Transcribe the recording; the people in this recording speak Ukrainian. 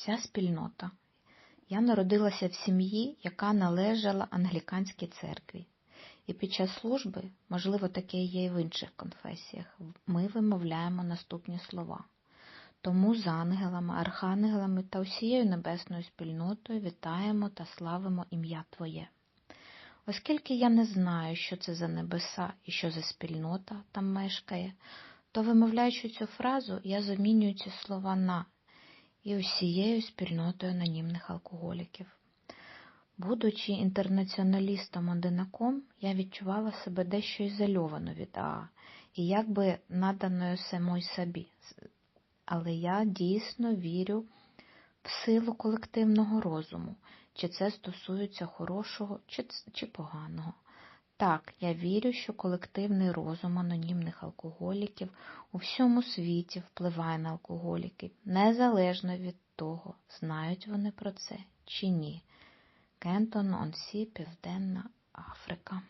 Вся спільнота. Я народилася в сім'ї, яка належала англіканській церкві. І під час служби, можливо, таке є і в інших конфесіях, ми вимовляємо наступні слова. Тому з ангелами, архангелами та усією небесною спільнотою вітаємо та славимо ім'я Твоє. Оскільки я не знаю, що це за небеса і що за спільнота там мешкає, то вимовляючи цю фразу, я замінюю ці слова на і усією спільнотою анонімних алкоголіків. Будучи інтернаціоналістом-одинаком, я відчувала себе дещо ізольовано від АА і якби наданою самой собі. Але я дійсно вірю в силу колективного розуму, чи це стосується хорошого чи, чи поганого. Так, я вірю, що колективний розум анонімних алкоголіків у всьому світі впливає на алкоголіків, незалежно від того, знають вони про це чи ні. Кентон, Онсі, Південна Африка.